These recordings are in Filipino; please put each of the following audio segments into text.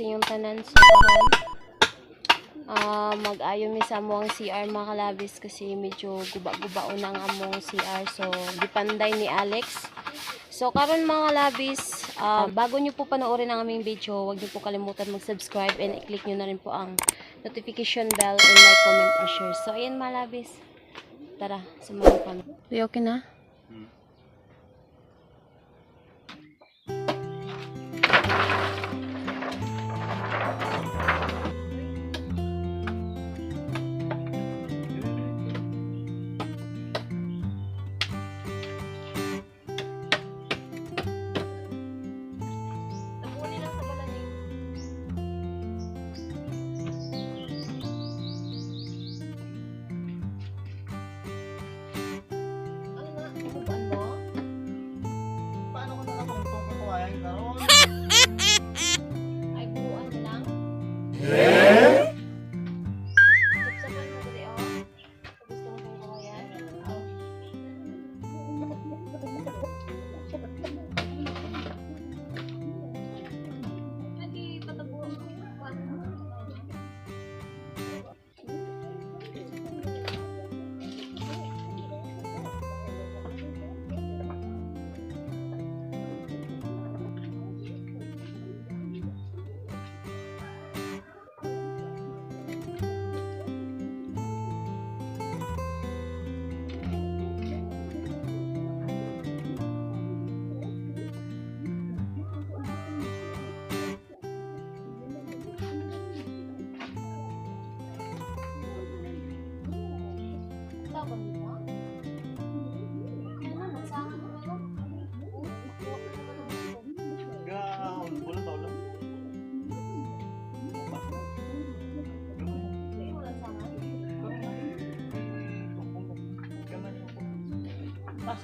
sa inyong tanan sa karon. Ah, mag-ayo mi sa among CR mga kalabis kasi medyo guba-guba na ang among CR. So, gipanday ni Alex. So, karon mga kalabis, ah, bago nyo po panoorin ang aming video, huwag nyo po kalimutan mag-subscribe and i-click nyo na rin po ang notification bell and like, comment, and share. So, ayan mga labis. Tara, samahan kami. Okay na? lang Kasi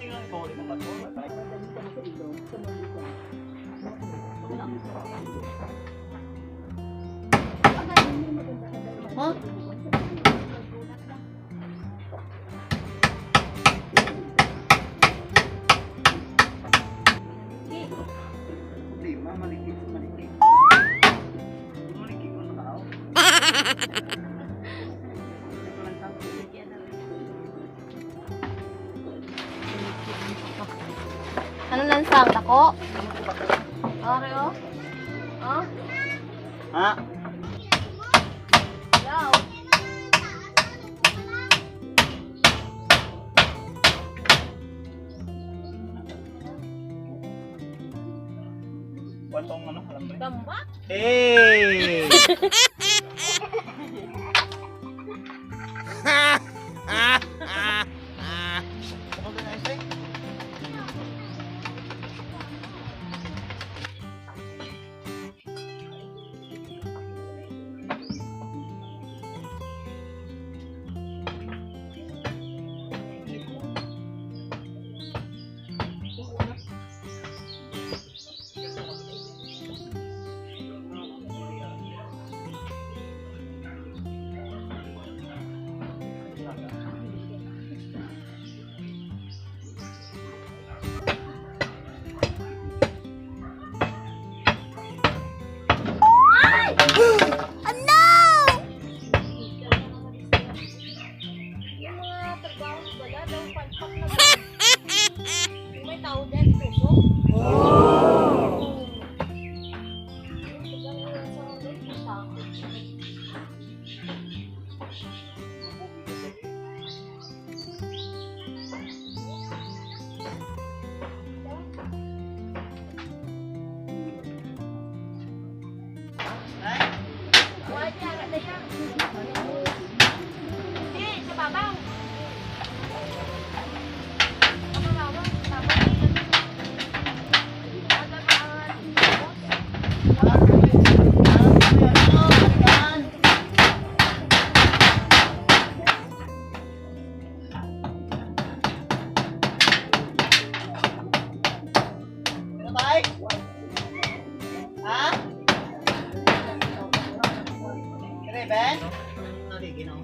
nga ikaw ulit ang bato. Huh? Ano lansang? Tako? Okay, oh. Oh? Ha? Hello? Kwantong ano, alam mo? Gamba? Hey! May tao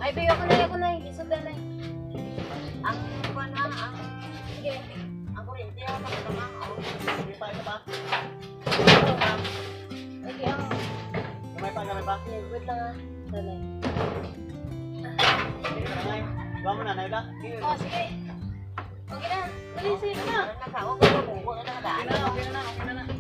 Ay, bayo ako na, ba? Wait lang ah. Dali. Ba mo na, Naila? Oh, sige. Okay na. Dali, sige na. Okay na, okay na, okay na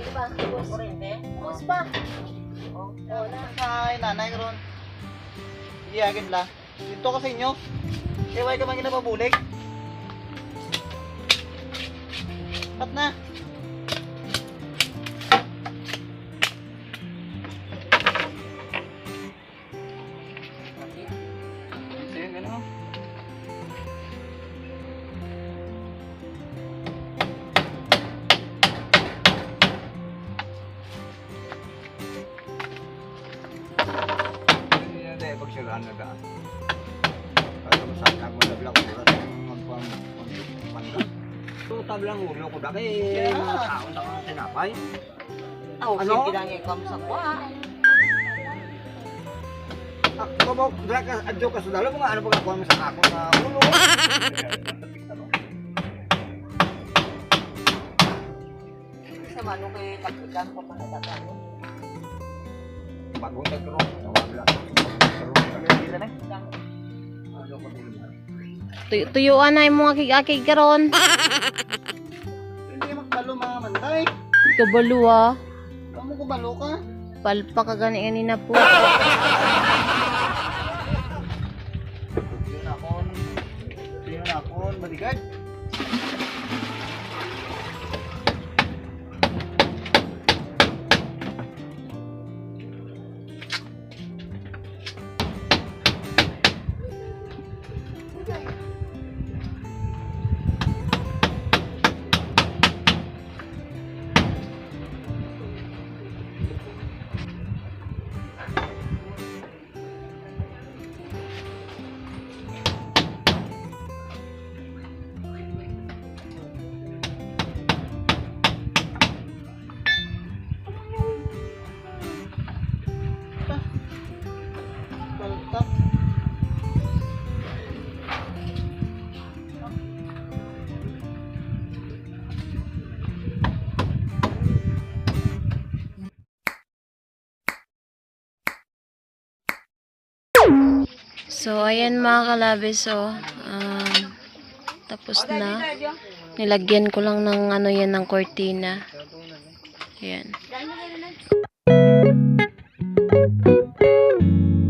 ubos-ubos gamay, di ba? Ubos. Kurente. Ubos pa. Oh. Oo na. Ay, nanay ron. Agad la. Dito ka sa inyo. Eh, why ka man ginapabulig? Pat na. Pagsagaan na daan. Masakit ako na bilang oras ng magpang pangga. Ito tablang ulo ko daki. Mga tao na kang tinapay. Oh, Ano? sige lang ikam sa kwa. Ako ba, dra ka, adyo ka sa dalo, mga ano ako mo sa ako na ulo. Sa mano kay tagikan ko pa nadatan. Din yan? Tuy tuyuan na yung mga kig-akig karon. Hindi magbalo mga manday. Kabalo ah. Kamu ko balo ka? Palpa ka gani kanina po. So, ayan mga kalabis, so, um, tapos na. Nilagyan ko lang ng ano yan, ng cortina. Ayan.